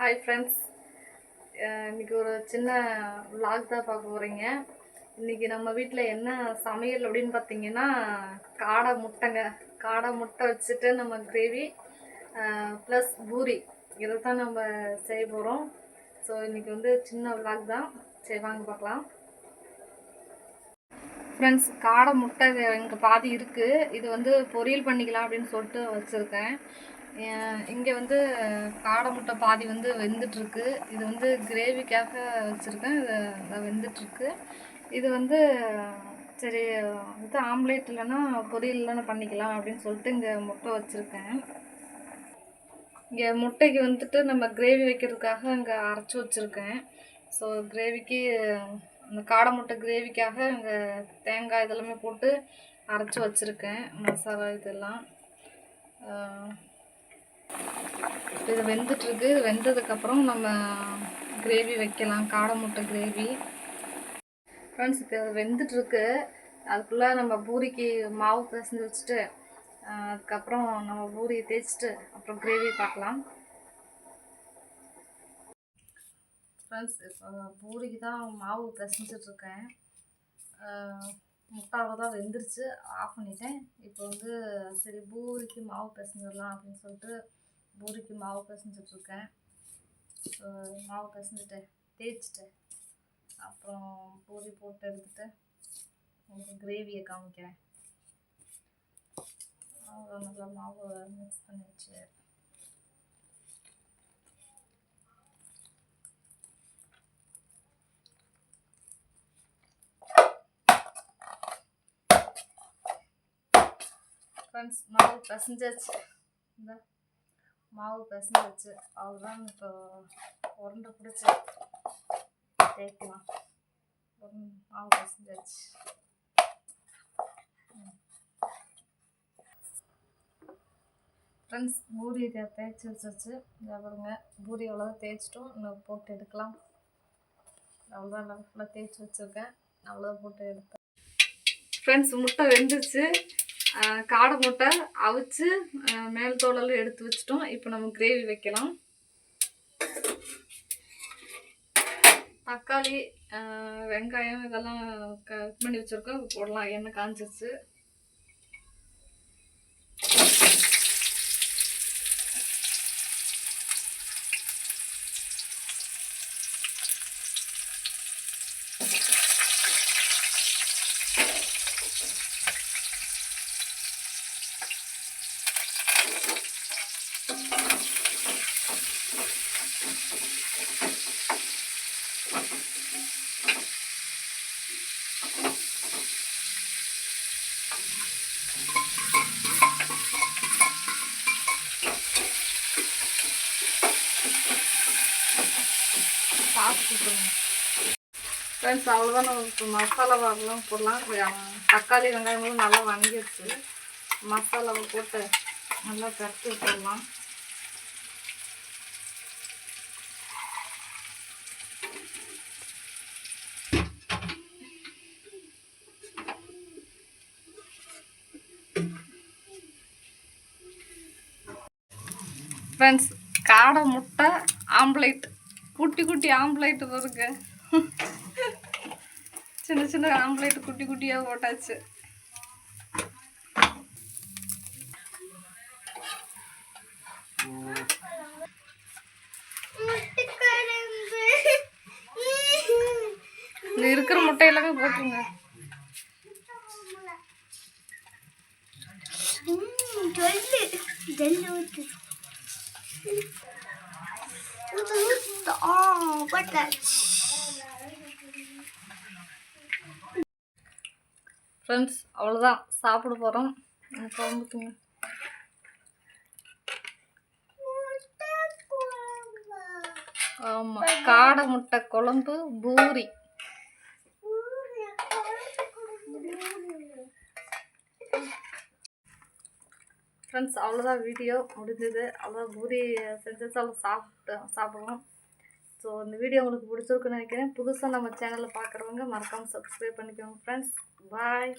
Hi friends இன்றைக்கி ஒரு சின்ன விலாக் தான் பார்க்க போகிறீங்க இன்னைக்கு நம்ம வீட்டில் என்ன சமையல் அப்படின்னு பார்த்தீங்கன்னா காடை முட்டைங்க. காடை முட்டை வச்சுட்டு நம்ம கிரேவி ப்ளஸ் பூரி. இதை தான் நம்ம செய்ய போகிறோம் ஸோ இன்றைக்கி வந்து சின்ன விலாக் தான். சரி வாங்க பார்க்கலாம். ஃப்ரெண்ட்ஸ் காடை முட்டை இங்கே பாதி இருக்குது இது வந்து பொரியல் பண்ணிக்கலாம் அப்படின்னு சொல்லிட்டு வச்சுருக்கேன். இங்கே வந்து காடை முட்டை பாதி வந்து வெந்துட்டுருக்கு. இது வந்து கிரேவிக்காக வச்சுருக்கேன். இது இது வெந்துட்டுருக்கு. இது வந்து சரி இது ஆம்லேட் இல்லைன்னா பொரியல் இல்லைன்னா பண்ணிக்கலாம் அப்படின்னு சொல்லிட்டு இங்கே முட்டை வச்சுருக்கேன். இங்கே முட்டைக்கு வந்துட்டு நம்ம கிரேவி வைக்கிறதுக்காக இங்கே அரைச்சி வச்சுருக்கேன். ஸோ கிரேவிக்கு இந்த காடை முட்டை கிரேவிக்காக இந்த தேங்காய் இதெல்லாமே போட்டு அரைச்சி வச்சுருக்கேன் மசாலா இதெல்லாம். இது வெந்துட்டுருக்கு. இது வெந்ததுக்கப்புறம் நம்ம கிரேவி வைக்கலாம் காடை முட்டை கிரேவி. ஃப்ரெண்ட்ஸ் இப்போ அது வெந்துட்டுருக்கு. அதுக்குள்ளே நம்ம பூரிக்கு மாவு பிசைஞ்சு வச்சுட்டு அதுக்கப்புறம் நம்ம பூரியை தேய்ச்சிட்டு அப்புறம் கிரேவி பார்க்கலாம். ஃப்ரெண்ட்ஸ் இப்போ பூரிக்கு தான் மாவு பிசைஞ்சிட்ருக்கேன். முட்டாவை தான் வெந்துருச்சு ஆஃப் பண்ணிட்டேன். இப்போ வந்து சரி பூரிக்கு மாவு பிசைஞ்சிடலாம் அப்படின்னு சொல்லிட்டு பூரிக்கு மாவு பிசைஞ்சிட்ருக்கேன். மாவு பிசைஞ்சிட்டேன் தேய்ச்சிட்டேன். அப்புறம் பூரி போட்டு எடுத்துகிட்டு உங்களுக்கு கிரேவியை காமிக்கிறேன். அவ்வளோ நல்லா மாவு மிக்ஸ் பண்ணி வச்சு ஃப்ரெண்ட்ஸ் மாவு பிசைஞ்சாச்சு இந்த மாவு பிசைஞ்சாச்சு அதுதான் இப்போ உருண்டை பிடிச்சி தேய்க்கலாம் மாவு பிசைஞ்சாச்சு ஃப்ரெண்ட்ஸ் பூரி இதை தேய்ச்சி வச்சாச்சு இதை பாருங்க பூரி அவ்வளோ தேய்ச்சிட்டோம். இன்னும் போட்டு எடுக்கலாம். அவ்வளோதான் நான் ஃபுல்லாக தேய்ச்சி வச்சுருக்கேன். அவ்வளோ போட்டு எடுத்தேன். ஃப்ரெண்ட்ஸ் முட்டை வெந்துச்சு காடை முட்டை அவிச்சு மேல் தோலெல்லாம் எடுத்து வச்சிட்டோம். இப்போ நம்ம கிரேவி வைக்கலாம். தக்காளி வெங்காயம் இதெல்லாம் கட் பண்ணி வச்சுருக்கோம். போடலாம். எண்ணெய் சாப்பிட்டு ஃப்ரெண்ட்ஸ் அவ்வளோதான் நம்ம இப்போ மசாலா வரலாம் போடலாம். தக்காளி வெங்காயங்களும் நல்லா வணங்கிடுச்சு. மசாலாவை போட்டு நல்லா பரட்டி போடலாம் ஃப்ரெண்ட்ஸ் காடை முட்டை ஆம்லேட் குட்டி குட்டி ஆம்லேட் வருங்க சின்ன சின்ன ஆம்லேட் குட்டி குட்டியாக போட்டாச்சு. இந்த இருக்கிற முட்டை எல்லாமே போட்டுருங்க ஜல்லு. ஜல்லு ஊத்து. The oh what the friends அவ்வளோதான் சாப்பிட போகிறோம் குழம்புக்குங்க ஆமாம் காடை முட்டை குழம்பு பூரி. ஃப்ரெண்ட்ஸ் அவ்வளோதான் வீடியோ முடிஞ்சது. அவ்வளோ பூரி செஞ்சு அவ்வளோ சாப்பிட்டு சாப்பிடுவோம். ஸோ இந்த வீடியோ உங்களுக்கு பிடிச்சிருக்குன்னு நினைக்கிறேன். புதுசாக நம்ம சேனலை பார்க்குறவங்க மறக்காமல் சப்ஸ்கிரைப் பண்ணிக்கோங்க ஃப்ரெண்ட்ஸ் பாய்